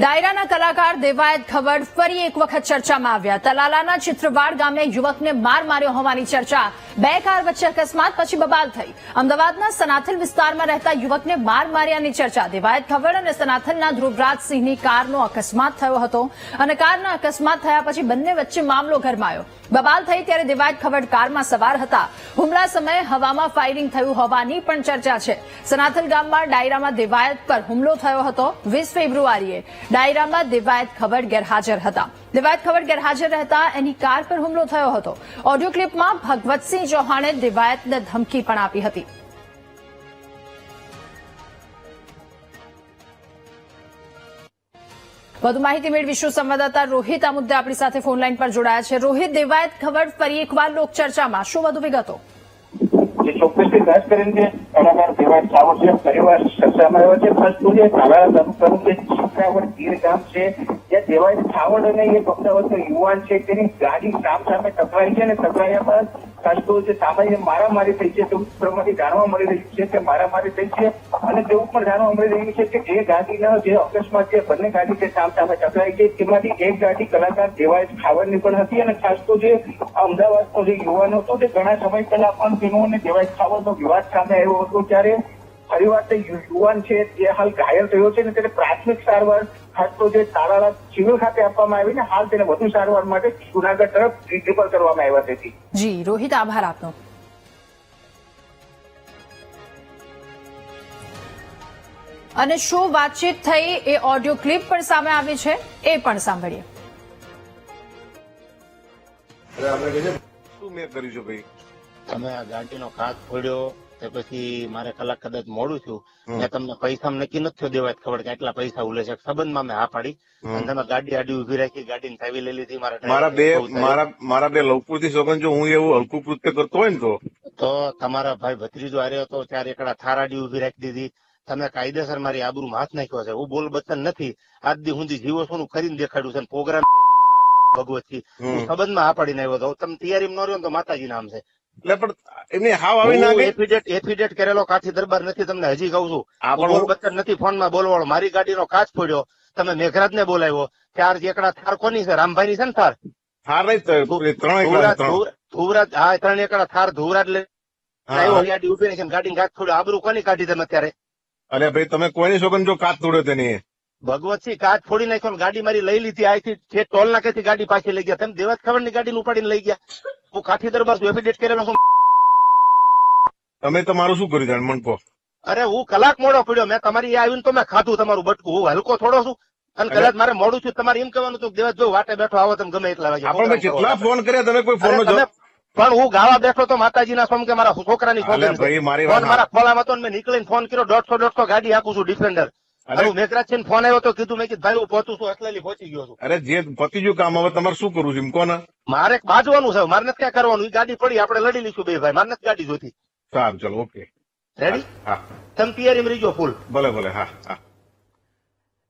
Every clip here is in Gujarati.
ડાયરાના કલાકાર દેવાયત ખબર ફરી એક વખત ચર્ચામાં આવ્યા. તલાલાના ચિત્રવાડ ગામે યુવકને માર માર્યો હોવાની ચર્ચા બે કાર વચ્ચે અકસ્માત, પછી બબાલ થઈ. અમદાવાદના સનાથલ વિસ્તારમાં રહેતા યુવકને માર માર્યાની ચર્ચા. દેવાયત ખવડ અને સનાથલના ધ્રુવરાજસિંહની કારનો અકસ્માત થયો હતો અને કારના અકસ્માત થયા પછી બંને વચ્ચે મામલો ગરમાયો. બબાલ થઈ ત્યારે દેવાયત ખવડ કારમાં સવાર હતા. હુમલા સમયે હવામાં ફાયરિંગ થયું હોવાની પણ ચર્ચા છે. સનાથલ ગામમાં ડાયરામાં દેવાયત પર હુમલો થયો હતો વીસ ફેબ્રુઆરીએ. ડાયરામાં દેવાયત ખબર ગેરહાજર હતા. દેવાયત ખબર ગેરહાજર રહેતા એની કાર પર હુમલો થયો હતો. ઓડિયો ક્લિપમાં ભગવતસિંહ ચૌહાણે દિવાયતને ધમકી પણ આપી હતી. વધુ માહિતી મેળવીશું સંવાદદાતા રોહિત. આ મુદ્દે આપણી સાથે ફોન લાઈન પર જોડાયા છે. રોહિત, દેવાયત ખબર ફરી એકવાર લોકચર્ચામાં. શું વધુ વિગતો? ચોક્કસથી ખાસ કરીને કલાકાર દેવાય સાવર છે પરિવાર ચર્ચામાં આવ્યો છે. ખાસ તો જે તાલાળા તાલુકાનું જે છોકરાવડ ગીર ગામ છે જ્યાં દેવાય સાવડ અને એક અમદાવાદનો યુવાન છે, તેની ગાડી સામ સામે ટકરાઈ છે અને ટકરાયા બાદ સંતો જે સામાન્ય મારામારી થઈ છે તેવું પ્રમાણથી જાણવા મળી રહ્યું છે કે મારામારી થઈ છે અને તેવું પણ જાણવા મળી રહ્યું છે કે એ ગાડીના જે અકસ્માત છે, બંને ગાડી જે સામ સામે ટકરાઈ ગઈ તેમાંથી એક ગાડી કલાકાર દેવાય ખાવડની પણ હતી અને ખાસ તો જે અમદાવાદનો જે યુવાન હતો, તે ઘણા સમય પહેલા પણ તેનો અને દેવાય ખાવડનો વિવાદ સામે આવ્યો હતો. ત્યારે ફરીવાર તે યુવાન છે જે હાલ ઘાયલ થયો છે અને તેને પ્રાથમિક સારવાર ખાસ જે તારાળા સિવિલ ખાતે આપવામાં આવી ને હાલ તેને વધુ સારવાર માટે જુનાગઢ તરફ રિફર કરવામાં આવ્યા તેથી જી રોહિત આભાર આપનો. અને શું વાતચીત થઈ એ ઓડિયો ક્લિપ પણ સામે આવી છે? એ પણ સાંભળીએ. શું મેં કર્યું છે ભાઈ? તમે આ ગાડીનો કાચ ફોડ્યો તે પછી મારે કલાક કદાચ મોડું છું મેં તમને પૈસા નક્કી નથી થયો દેવાય ખબર કે આટલા પૈસા ઉલે છે. સંબંધમાં મેં હા પાડી. અને તમે ગાડી આડી ઊભી રાખી ગાડીની ચાવી લઈ લીધી મારા મારા બે મારા મારા બે લવકૃતિ સોગન જો હું એવું હલકું કૃત્ય કરતો હોય ને તો? તો તમારા ભાઈ ભત્રીજો હાર્યો હતો ત્યારે એકડા થાર આડી ઊભી રાખી દીધી. તમે કાયદેસર મારી આબરૂ હાથ નાખ્યો છે. હું બોલ બચન નથી. આજ દી હું જીવો છું કરીને દેખાડ્યું છે. પ્રોગ્રામ ભગવતથી હું. સંબંધમાં હા પાડીને આવ્યો હતો. તમે તૈયારી ન રહ્યો ને તો માતાજી નામ છે. એટલે પણ એમની હાવ આવી ના ગઈ. એફિડેટ એફિડેટ કરેલો કાઠી દરબાર નથી તમને હજી કહું છું. આ પણ બચ્ચન નથી ફોનમાં બોલવાળો. મારી ગાડીનો કાચ ફોડ્યો. તમે મેઘરાજ ને બોલાવ્યો. ચાર એકડા થાર કોની છે? રામભાઈ ની છે ને થાર? થાર નહીં ધુવરાજ હા ત્રણ એકડા થાર ધુવરાજ લે. ગાડી ઊભી રહી છે ગાડી કાચ ફોડ્યો. આબરૂ કોની કાઢી તમે અત્યારે? અરે ભાઈ તમે કોઈની સોગન જો કાચ તોડ્યો તેની? ભગવતસિંહ કાચ ફોડી નાખ્યો ગાડી મારી લઈ લીધી. છે ટોલ નાકેથી ગાડી પાછી લઈ ગયા. તમે દેવત ખબરની ગાડી ઉપાડીને લઈ ગયા. હું દરબાર છું એફિડેટ કરેલો છું. તમે તમારું શું કર્યું જાણ? મન કહો. અરે હું કલાક મોડો પડ્યો. મેં તમારી આવીને તો મેં ખાધું તમારું બટકું. હું હલકો થોડો છું. અને કદાચ મારે મોડું છું તમારે એમ કહેવાનું હતું દેવાજ જો વાટે બેઠો આવો તમે ગમે એટલા વાગે. આપણે કેટલા ફોન કર્યા? તમે કોઈ ફોન નો પણ હું ગાવા બેઠો તો માતાજીના સોમ કે મારા છોકરાની છોકરી મારા ખોલામાં તો ને મેં નીકળીને ફોન કર્યો. દોઢસો દોઢસો ગાડી આપું છું ડિફેન્ડર મેઘરાજ ફોન આવ્યો તો કીધું મેં કીધું ભાઈ હું પહોંચું છું અસલેલી પહોંચી ગયો છું. અરે જે પતી ગયું કામ હવે તમારે શું કરવું છે? એમ કોને મારે બાજવાનું છે મારે નથી ક્યાં કરવાનું. એ ગાડી પડી આપણે લડી લઈશું બે ભાઈ. મારે નથી ગાડી જોતી સારું ચલો ઓકે. રેડી હા. તમે તૈયારી રહી ફૂલ. ભલે ભલે હા હા.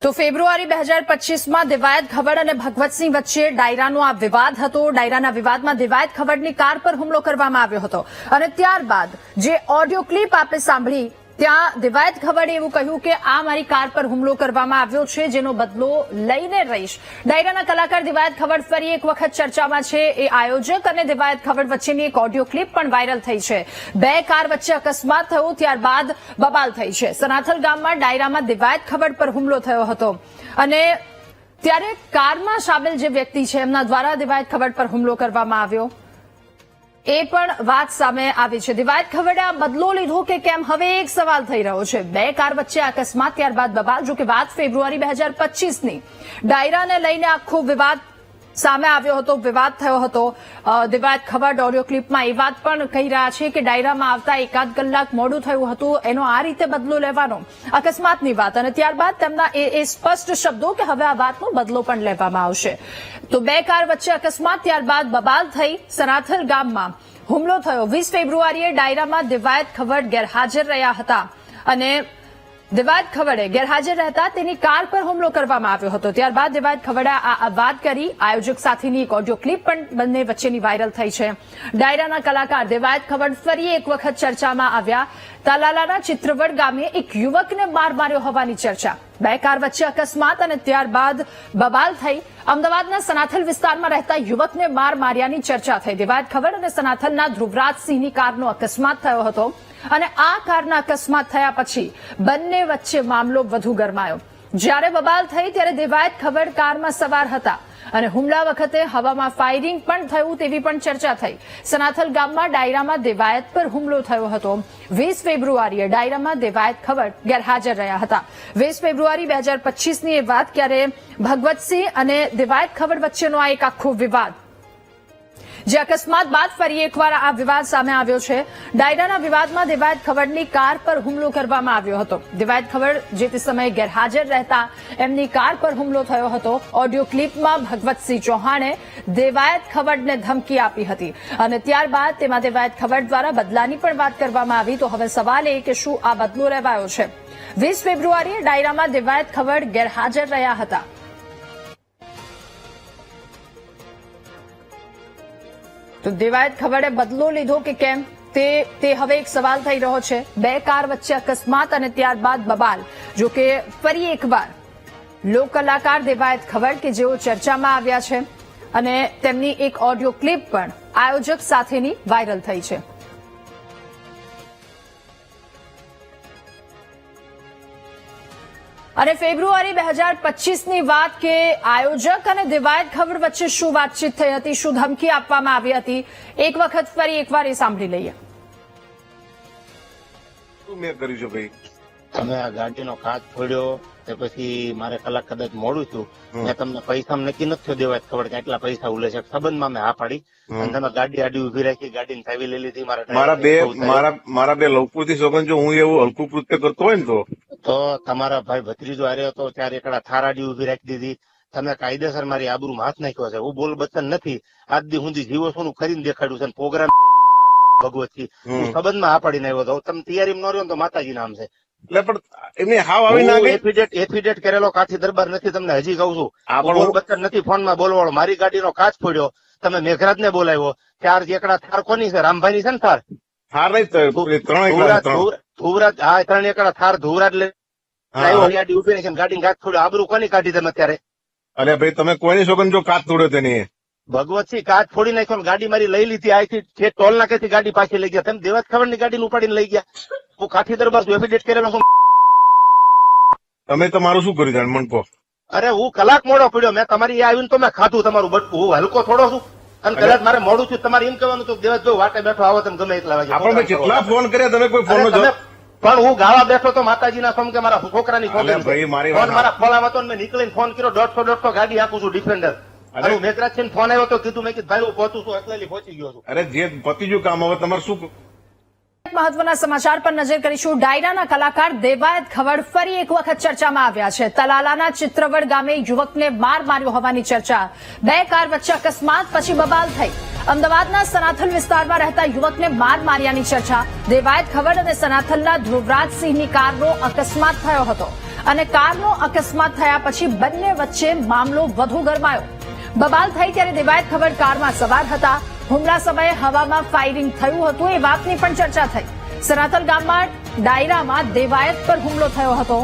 તો ફેબ્રુઆરી બે હજાર પચીસમાં દિવાયત ખવડ અને ભગવતસિંહ વચ્ચે ડાયરાનો આ વિવાદ હતો. ડાયરાના વિવાદમાં દિવાયત ખવડની કાર પર હુમલો કરવામાં આવ્યો હતો. અને ત્યારબાદ જે ઓડિયો ક્લિપ આપણે સાંભળી ત્યાં દિવાયત ખબરે એવું કહ્યું કે આ મારી કાર પર હુમલો કરવામાં આવ્યો છે, જેનો બદલો લઈને રહીશ. ડાયરાના કલાકાર દિવાયત ખબર ફરી એક વખત ચર્ચામાં છે. એ આયોજક અને દિવાયત ખબર વચ્ચેની એક ઓડિયો ક્લિપ પણ વાયરલ થઈ છે. બે કાર વચ્ચે અકસ્માત થયો, ત્યારબાદ બબાલ થઈ છે. સનાથલ ગામમાં ડાયરામાં દિવાયત ખબર પર હુમલો થયો હતો. અને ત્યારે કારમાં સામેલ જે વ્યક્તિ છે, એમના દ્વારા દિવાયત ખબર પર હુમલો કરવામાં આવ્યો. એ પણ વાત સામે આવી છે. દિવાયત ખવડે બદલો લીધો કે કેમ? હવે એક સવાલ થઈ રહ્યો છે. બે કાર વચ્ચે અકસ્માત, ત્યારબાદ બબાલ જો કે વાત ફેબ્રુઆરી બે હજાર પચીસની. ડાયરાને લઈને આખો વિવાદ સામે આવ્યો હતો, વિવાદ થયો હતો. દિવાયત ખબર ઓડિયો ક્લિપમાં એ વાત પણ કહી રહ્યા છે કે ડાયરામાં આવતા એકાદ કલાક મોડું થયું હતું, એનો આ રીતે બદલો લેવાનો અકસ્માતની વાત. અને ત્યારબાદ તેમના એ સ્પષ્ટ શબ્દો કે હવે આ વાતનો બદલો પણ લેવામાં આવશે. તો બે કાર વચ્ચે અકસ્માત, ત્યારબાદ બબાલ થઈ સનાથલ ગામમાં હુમલો થયો. વીસ ફેબ્રુઆરીએ ડાયરામાં દિવાયત ખવડ ગેરહાજર રહ્યા હતા. અને દેવાયત ખવડે ગેરહાજર રહેતા તેની કાર પર હુમલો કરવામાં આવ્યો હતો. ત્યારબાદ દેવાયત ખવડે આ વાત કરી આયોજક સાથેની એક ઓડિયો ક્લિપ પણ બંને વચ્ચેની વાયરલ થઈ છે. ડાયરાના કલાકાર દેવાયત ખવડ ફરી એક વખત ચર્ચામાં આવ્યા. તાલાલાના ચિત્રવડ ગામે એક યુવકને માર માર્યો હોવાની ચર્ચા. બે કાર વચ્ચે અકસ્માત અને ત્યારબાદ બબાલ થઈ. અમદાવાદના સનાથલ વિસ્તારમાં રહેતા યુવકને માર માર્યાની ચર્ચા થઈ. દેવાયત ખવડ અને સનાથલના ધ્રુવરાજસિંહની કારનો અકસ્માત થયો હતો. અને આ કારના અકસ્માત થયા પછી બંને વચ્ચે મામલો વધુ ગરમાયો. જ્યારે બબાલ થઈ ત્યારે દેવાયત ખબર કારમાં સવાર હતા અને હુમલા વખતે હવામાં ફાયરિંગ પણ થયું તેવી પણ ચર્ચા થઈ. સનાથલ ગામમાં ડાયરામાં દેવાયત પર હુમલો થયો હતો. વીસ ફેબ્રુઆરીએ ડાયરામાં દેવાયત ખબર ગેરહાજર રહ્યા હતા. વીસ ફેબ્રુઆરી બે હજાર પચીસની એ વાત ક્યારે ભગવતસિંહ અને દેવાયત ખબર વચ્ચેનો આ એક આખો વિવાદ જે અકસ્માત બાદ ફરી એકવાર આ વિવાદ સામે આવ્યો છે. ડાયરાના વિવાદમાં દેવાયત ખવડની કાર પર હુમલો કરવામાં આવ્યો હતો. દેવાયત ખવડ જે તે સમયે ગેરહાજર રહેતા એમની કાર પર હુમલો થયો હતો. ઓડિયો ક્લિપમાં ભગવતસિંહ ચૌહાણે દેવાયત ખવડને ધમકી આપી હતી. અને ત્યારબાદ તેમાં દેવાયત ખવડ દ્વારા બદલાની પણ વાત કરવામાં આવી. તો હવે સવાલ એ કે શું આ બદલો લેવાયો છે? વીસ ફેબ્રુઆરીએ ડાયરામાં દેવાયત ખવડ ગેરહાજર રહ્યા હતા. તો દેવાયત ખબરે બદલો લીધો કે કેમ? તે તે હવે એક સવાલ થઈ રહ્યો છે. બે કાર વચ્ચે અકસ્માત અને ત્યારબાદ બબાલ. જો કે ફરી એકવાર લોક કલાકાર દેવાયત ખબર કે જેઓ ચર્ચામાં આવ્યા છે અને તેમની એક ઓડિયો ક્લિપ પણ આયોજક સાથેની વાયરલ થઈ છે. અને ફેબ્રુઆરી બે હજાર પચીસની વાત કે આયોજક અને દિવાયત ખબર વચ્ચે શું વાતચીત થઈ હતી શું ધમકી આપવામાં આવી હતી એક વખત ફરી એકવાર એ સાંભળી લઈએ. શું મેં કર્યું છે ભાઈ? તમે આ ગાડીનો કાચ ફોડ્યો તે પછી મારે કલાક કદાચ મોડું છું મેં તમને પૈસા નક્કી નથી થયો દેવાય ખબર કે આટલા પૈસા ઉલે છે. સંબંધમાં મેં હા પાડી. અને તમે ગાડી આડી ઊભી રાખી ગાડી ચાવી લઈ લીધી મારા મારા બે મારા મારા બે લવકુરથી સોગન જો હું એવું હલકું કૃત્ય કરતો હોય ને તો? તો તમારા ભાઈ ભત્રીજો હાર્યો હતો ત્યારે એકડા થારાડી ઊભી રાખી દીધી. તમે કાયદેસર મારી આબરૂ હાથ નાખ્યો છે. હું બોલ બચન નથી. આજ દી સુધી જીવો છું કરીને દેખાડ્યું છે પ્રોગ્રામ ભગવતથી હું સંબંધમાં હા પાડીને આવ્યો હતો. તમે તૈયારી ન રહ્યો તો માતાજી નામ છે. એટલે પણ એમને હાવ આવી ના એફિડેટ એફિડેટ કરેલો કાઠી દરબાર નથી તમને હજી કહું છું. હું બોલ હું- બચ્ચન નથી ફોનમાં બોલવાળો. મારી ગાડીનો કાચ ફોડ્યો. તમે મેઘરાજ ને બોલાવ્યો ચાર એકડા થાર કોની છે? રામભાઈ ની છે ને થાર? થાર નહીં ત્રણ. ધુવરાજ હા ત્રણ એકડા થાર ધુવરાજ લે. ગાડી ઊભી છે ગાડી કાચ ફોડ્યો આબરુ કોની કાઢી તમે અત્યારે? અરે ભાઈ તમે કોઈની સોગન જો કાચ તોડ્યો તેની. ભગવતસિંહ કાચ ફોડી નાખ્યો ગાડી મારી લઈ લીધી આથી છે ટોલ નાકેથી ગાડી પાછી લઈ ગયા. તમે દેવત ખબરની ગાડી ઉપાડીને લઈ ગયા. હું કાઠી દરબાર એફિડેટ કરેલો છું તમે તમારું શું કર્યું જાણ મન કહો. અરે હું કલાક મોડો પડ્યો મેં તમારી આવીને તો મેં ખાધું તમારું બટકું હું હલકો થોડો છું. અને કદાચ મારે મોડું છું તમારે એમ કહેવાનું હતું દેવતભાઈ વાટે બેઠો આવો તમે ગમે એટલા વાગે આપણે કેટલા ફોન કર્યા? તમે કોઈ ફોન પણ હું ગાવા બેઠો તો માતાજીના સમ કે મારા છોકરાની મારી ફોન મારા ખોલામાં હતો મેં નીકળીને ફોન કર્યો દોઢસો દોઢસો ગાડી આપું છું ડિફેન્ડર અરે. મેઘરાજ છે ફોન આવ્યો તો કીધું મેં કીધું ભાઈ હું પહોંચું છું એટલે પહોંચી ગયો છું. અરે જે પતિજુ કામ હવે તમારે શું મહત્વના સમાચાર પર નજર કરીશું. ડાયરાના કલાકાર દેવાયત ખવડ ફરી એક વખત ચર્ચામાં આવ્યા છે. તલાલાના ચિત્રવડ ગામે યુવકને માર માર્યો હોવાની ચર્ચા. બે કાર વચ્ચે અકસ્માત, પછી બબાલ થઈ. અમદાવાદના સનાથલ વિસ્તારમાં રહેતા યુવકને માર માર્યાની ચર્ચા. દેવાયત ખવડ અને સનાથલના ધ્રુવરાજસિંહની કારનો અકસ્માત થયો હતો. અને કારનો અકસ્માત થયા પછી બંને વચ્ચે મામલો વધુ ગરમાયો. બબાલ થઈ ત્યારે દેવાયત ખબર કારમાં સવાર હતા. હુમલા સમયે હવામાં ફાયરિંગ થયું હતું એ વાતની પણ ચર્ચા થઈ. સનાતલ ગામમાં ડાયરામાં દેવાયત પર હુમલો થયો હતો.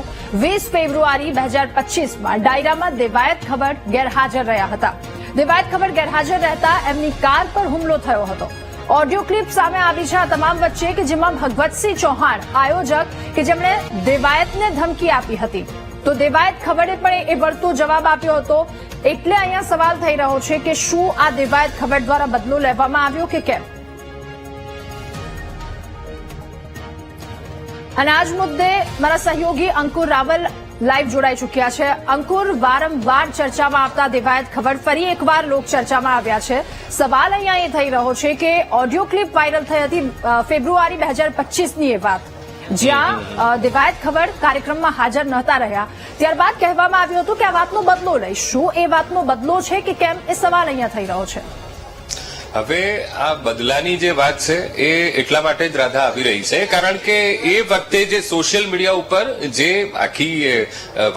વીસ ફેબ્રુઆરી બે હજાર પચીસમાં ડાયરામાં દેવાયત ખબર ગેરહાજર રહ્યા હતા. દેવાયત ખબર ગેરહાજર રહેતા એમની કાર પર હુમલો થયો હતો. ઓડિયો ક્લિપ સામે આવી છે આ તમામ વચ્ચે કે જેમાં ભગવતસિંહ ચૌહાણ, આયોજક કે જેમણે દેવાયતને ધમકી આપી હતી. તો દેવાયત ખબરે પણ એ વળતો જવાબ આપ્યો હતો. એટલે અહીંયા સવાલ થઈ રહ્યો છે કે શું આ દેવાયત ખબર દ્વારા બદલો લેવામાં આવ્યો કે કેમ? અને આ જ મુદ્દે મારા સહયોગી અંકુર રાવલ લાઈવ જોડાઈ ચૂક્યા છે. અંકુર, વારંવાર ચર્ચામાં આવતા દેવાયત ખબર ફરી એકવાર લોક ચર્ચામાં આવ્યા છે. સવાલ અહીંયા એ થઈ રહ્યો છે કે ઓડિયો ક્લિપ વાયરલ થઈ હતી ફેબ્રુઆરી બે હજાર પચીસની એ વાત. જ્યાં દિવાયત ખબર કાર્યક્રમમાં હાજર નહોતા રહ્યા. ત્યારબાદ કહેવામાં આવ્યું હતું કે આ વાતનો બદલો લઈ. શું એ વાતનો બદલો છે કે કેમ? એ સવાલ અહીંયા થઈ રહ્યો છે. હવે આ બદલાની જે વાત છે એ એટલા માટે જ રાધા આવી રહી છે, કારણ કે એ વખતે જે સોશિયલ મીડિયા ઉપર જે આખી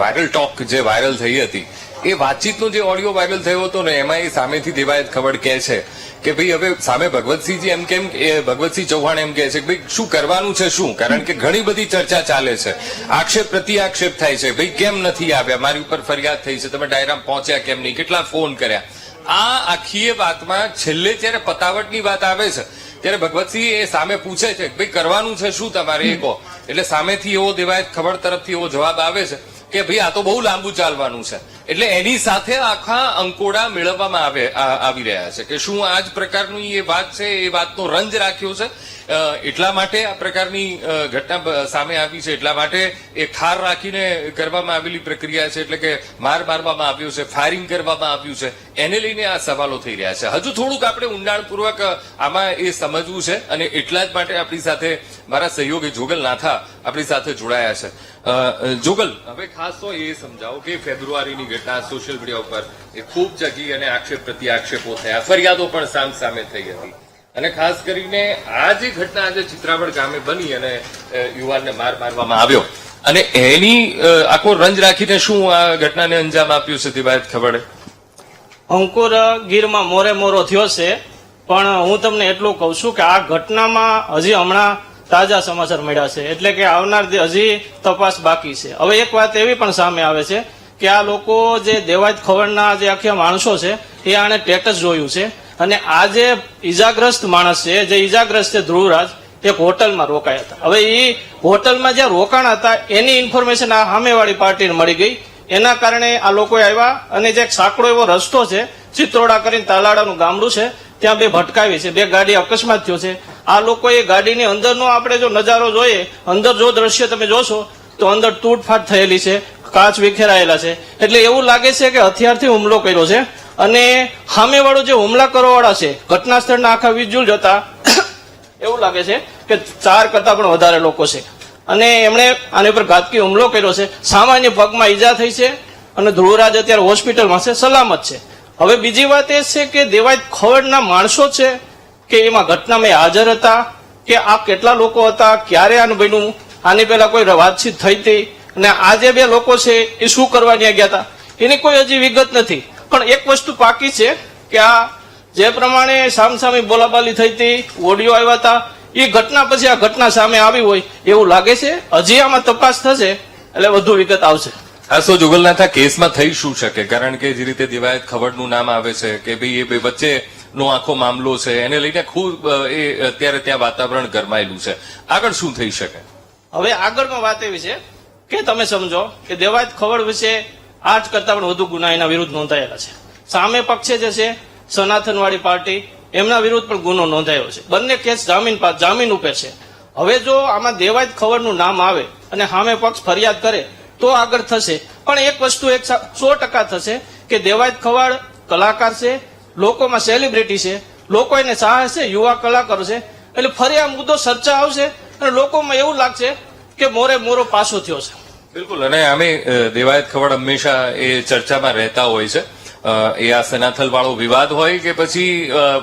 વાયરલ ટોક જે વાયરલ થઈ હતી, એ વાતચીતનો જે ઓડિયો વાયરલ થયો હતો ને, એમાં એ સામેથી દેવાયત ખબર કહે છે કે ભાઈ, હવે સામે ભગવતસિંહજી એમ કેમ ભગવતસિંહ ચૌહાણ એમ કહે છે કે ભાઈ, શું કરવાનું છે, શું? કારણ કે ઘણી બધી ચર્ચા ચાલે છે. આક્ષેપ પ્રતિ આક્ષેપ થાય છે. ભાઈ, કેમ નથી આવ્યા? મારી ઉપર ફરિયાદ થઈ છે. તમે ડાયરામ પહોંચ્યા કેમ નહીં? કેટલા ફોન કર્યા? આ આખી એ વાતમાં છેલ્લે જ્યારે પતાવટની વાત આવે છે, ત્યારે ભગવતસિંહ એ સામે પૂછે છે કે ભાઈ, કરવાનું છે શું તમારે એ કહો એટલે સામેથી એવો દેવાય ખબર તરફથી એવો જવાબ આવે છે કે ભાઈ, આ તો બહુ લાંબુ ચાલવાનું છે. એટલે એની સાથે આખા અંકોડા મેળવવામાં આવે આવી રહ્યા છે કે શું આ જ પ્રકારની એ વાત છે, એ વાતનો રંજ રાખ્યો છે? એટલા માટે આ પ્રકારની ઘટના સામે આવી છે. એટલા માટે એ ઠાર રાખીને કરવામાં આવેલી પ્રક્રિયા છે. એટલે કે માર મારવામાં આવ્યો છે, ફાયરિંગ કરવામાં આવ્યું છે. એને લઈને આ સવાલો થઈ રહ્યા છે. હજુ થોડુંક આપણે ઊંડાણપૂર્વક આમાં એ સમજવું છે અને એટલા જ માટે આપણી સાથે મારા સહયોગી જોગલ નાથા આપણી સાથે જોડાયા છે. જોગલ. હવે ખાસ તો એ સમજાવો કે ફેબ્રુઆરીની ઘટના સોશિયલ મીડિયા ઉપર એ ખૂબ જગી અને આક્ષેપ પ્રતિ આક્ષેપો થયા. ફરિયાદો પણ સામ સામે થઈ હતી. અને ખાસ કરીને આ જે ઘટના આજે ચિત્રાવડ ગામે બની અને યુવાનને માર મારવામાં આવ્યો. અને એની આખો રંજ રાખીને શું આ ઘટનાને અંજામ આપ્યું છે દિવાયત ખબર? અંકુર ગીરમાં મોરે મોરો થયો છે, પણ હું તમને એટલું કહું છું કે આ ઘટનામાં હજી હમણાં તાજા સમાચાર મળ્યા છે. એટલે કે આવનાર હજી તપાસ બાકી છે. હવે એક વાત એવી પણ સામે આવે છે કે આ લોકો જે દેવાજ ખબરના જે આખી માણસો છે, એ આને ટેટસ જોયું છે. અને આ જે ઈજાગ્રસ્ત માણસ છે, જે ઈજાગ્રસ્ત છે ધ્રુવરાજ, એક હોટલમાં રોકાયા હતા. હવે એ હોટલમાં જ્યાં રોકાણ હતા, એની ઇન્ફોર્મેશન આ સામેવાળી પાર્ટીને મળી ગઈ. એના કારણે આ લોકો આવ્યા અને જે એક સાંકડો એવો રસ્તો છે, ચિત્રોડા કરીને તાલાડાનું ગામડું છે, ત્યાં બે ભટકાવી છે, બે ગાડી અકસ્માત થયો છે. આ લોકોએ ગાડીની અંદરનો આપણે જો નજારો જોઈએ, અંદર જો દ્રશ્ય તમે જોશો, તો અંદર તૂટફાટ થયેલી છે, કાચ વિખેરાયેલા છે. એટલે એવું લાગે છે કે હથિયારથી હુમલો કર્યો છે. અને સામેવાળો જે હુમલા કરવાવાળા છે, ઘટના સ્થળના આખા વિઝ્યુઅલ જતા એવું લાગે છે કે ચાર કરતા પણ વધારે લોકો છે. અને એમણે આની ઉપર ઘાતકી હુમલો કર્યો છે. સામાન્ય પગમાં ઈજા થઈ છે અને ધ્રુવરાજ અત્યારે હોસ્પિટલમાં છે, સલામત છે. હવે બીજી વાત એ છે કે દેવાય ખવડના માણસો છે કે એમાં ઘટનામાં હાજર હતા કે આ કેટલા લોકો હતા, ક્યારે આનું બન્યું, આની પહેલા કોઈ વાતચીત થઈ હતી અને આ જે બે લોકો છે એ શું કરવા ત્યાં ગયા હતા, એની કોઈ હજી વિગત નથી. પણ એક વસ્તુ પાકી છે કે આ જે પ્રમાણે સામસામે બોલાબાલી થઈ હતી ઓડિયો આવ્યા હતા એ ઘટના પછી આ ઘટના સામે આવી હોય એવું લાગે છે? હજી આમાં તપાસ થશે એટલે વધુ વિગત આવશે. આ સો જુગલનાથા કેસમાં થઈ શું શકે કારણ કે જે રીતે દિવાયત ખબરનું નામ આવે છે કે ભાઈ એ બે વચ્ચેનો આખો મામલો છે એને લઈને ખૂબ એ અત્યારે ત્યાં વાતાવરણ ગરમાયેલું છે. આગળ શું થઈ શકે? હવે આગળમાં વાત એવી છે કે તમે સમજો કે દેવાયત ખબર વિશે આઠ કરતા પણ વધુ ગુના એના વિરુદ્ધ નોંધાયેલા છે. સામે પક્ષે જે છે સનાતનવાળી પાર્ટી, એમના વિરુદ્ધ પણ ગુનો નોંધાયો છે. બંને કેસ જામીન જામીન ઉપર છે. હવે જો આમાં દેવાયત ખબરનું નામ આવે અને સામે પક્ષ ફરિયાદ કરે, તો આગળ થશે. પણ એક વસ્તુ એક સો ટકા થશે કે દેવાયત ખવાડ કલાકાર છે, લોકોમાં સેલિબ્રિટી છે, લોકો એને સાહસ છે, યુવા કલાકારો છે. એટલે ફરી આ મુદ્દો ચર્ચા આવશે અને લોકોમાં એવું લાગશે કે મોરે મોરો પાછો થયો છે. બિલકુલ, અને આમે દેવાયત ખવડ હંમેશા એ ચર્ચામાં રહેતા હોય છે. એ આ સનાથલ વાળો વિવાદ હોય કે પછી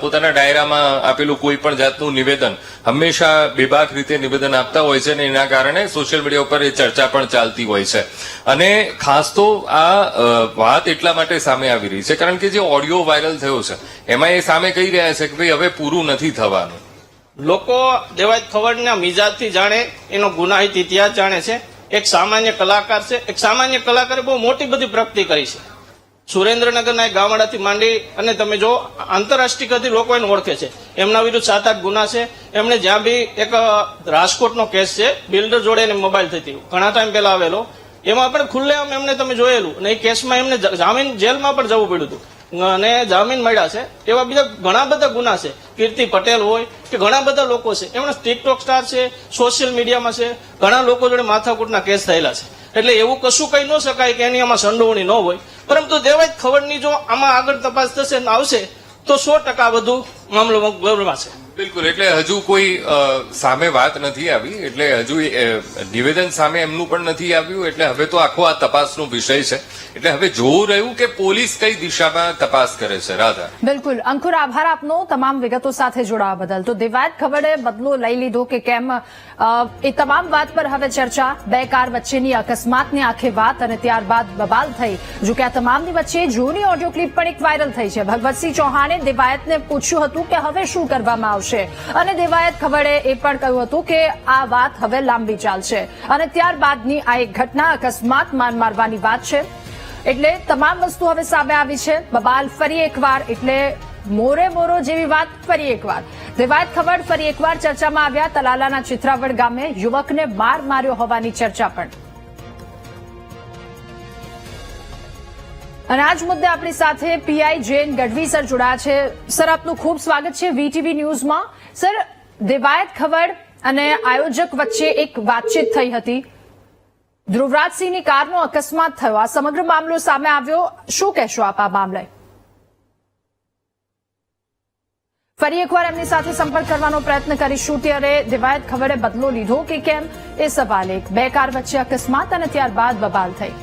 પોતાના ડાયરામાં આપેલું કોઈ પણ જાતનું નિવેદન હંમેશા બેબાક રીતે નિવેદન આપતા હોય છે અને એના કારણે સોશિયલ મીડિયા ઉપર એ ચર્ચા પણ ચાલતી હોય છે. અને ખાસ તો આ વાત એટલા માટે સામે આવી રહી છે, કારણ કે જે ઓડિયો વાયરલ થયો છે, એમાં એ સામે કહી રહ્યા છે કે ભાઈ હવે પૂરું નથી થવાનું. લોકો દેવાજ ખવડના મિજાજથી જાણે, એનો ગુનાહિત ઇતિહાસ જાણે છે. એક સામાન્ય કલાકાર છે. એક સામાન્ય કલાકારે બહુ મોટી બધી પ્રગતિ કરી છે. સુરેન્દ્રનગરના એક ગામડાથી માંડી અને તમે જો આંતરરાષ્ટ્રીય કદી લોકો એને ઓળખે છે. એમના વિરુદ્ધ સાત આઠ ગુના છે. એમણે જ્યાં બી એક રાજકોટનો કેસ છે, બિલ્ડર જોડે એને મોબાઈલ થતી ઘણા ટાઈમ પહેલા આવેલો. એમાં પણ ખુલ્લેઆમ એમને તમે જોયેલું અને એ કેસમાં એમને જામીન જેલમાં પણ જવું પડ્યું હતું. અને જામીન મળ્યા છે, એવા બીજા ઘણા બધા ગુના છે. કીર્તિ પટેલ હોય કે ઘણા બધા લોકો છે એમણે ટિકટોક સ્ટાર છે સોશિયલ મીડિયામાં છે, ઘણા લોકો જોડે માથાકૂટના કેસ થયેલા છે. એટલે એવું કશું કહી ન શકાય કે એની આમાં સંડોવણી ન હોય. પરંતુ દેવાય ખબરની જો આમાં આગળ તપાસ થશે ને આવશે, તો સો ટકા વધુ મામલો ગૌરવમાં છે બિલકુલ, એટલે હજુ કોઈ સામે વાત નથી આવી. એટલે હજુ નિવેદન સામે એમનું પણ નથી આવ્યું. એટલે હવે તો આખો આ તપાસનો વિષય છે. એટલે હવે જોવું રહ્યું કે પોલીસ કઈ દિશામાં તપાસ કરે છે. રાધા. બિલકુલ. અંકુર, આભાર આપનો. તમામ વિગતો સાથે જોડાવા બદલ. તો દેવાયત ખબરે બદલો લઈ લીધો કે કેમ એ તમામ વાત પર હવે ચર્ચા. બે કાર વચ્ચેની અકસ્માતની આખી વાત અને ત્યારબાદ બબાલ થઈ. જો કે આ તમામની વચ્ચે જૂની ઓડિયો ક્લિપ પણ એક વાયરલ થઈ છે. ભગવતસિંહ ચૌહાણે દેવાયતને પૂછ્યું હતું કે હવે શું કરવામાં આવશે? અને દેવાયત ખવડે એ પણ કહ્યું હતું કે આ વાત હવે લાંબી ચાલશે. અને ત્યારબાદની આ એક ઘટના અકસ્માત માન મારવાની વાત છે. એટલે તમામ વસ્તુ હવે સામે આવી છે. બબાલ ફરી એકવાર, એટલે મોરે મોરો જેવી વાત ફરી એકવાર. દેવાયત ખબર, ફરી એકવાર ચર્ચામાં આવ્યા તલાલાના ચિત્રાવડ ગામે યુવકને માર માર્યો હોવાની ચર્ચા પણ. અને આ જ મુદ્દે આપણી સાથે પીઆઈ જૈન ગઢવી સર જોડાયા છે. સર, આપનું ખૂબ સ્વાગત છે વીટીવી ન્યૂઝમાં. સર, દેવાયત ખબર અને આયોજક વચ્ચે એક વાતચીત થઈ હતી. ધ્રુવરાજસિંહની કારનો અકસ્માત થયો. આ સમગ્ર મામલો સામે આવ્યો. શું કહેશો આપ આ મામલે? ફરી એકવાર એમની સાથે સંપર્ક કરવાનો પ્રયત્ન કરીશું. ત્યારે દિવાયત ખબરે બદલો લીધો કે કેમ? એ સવાલ એક. બે કાર વચ્ચે અકસ્માત અને ત્યારબાદ બબાલ થઈ.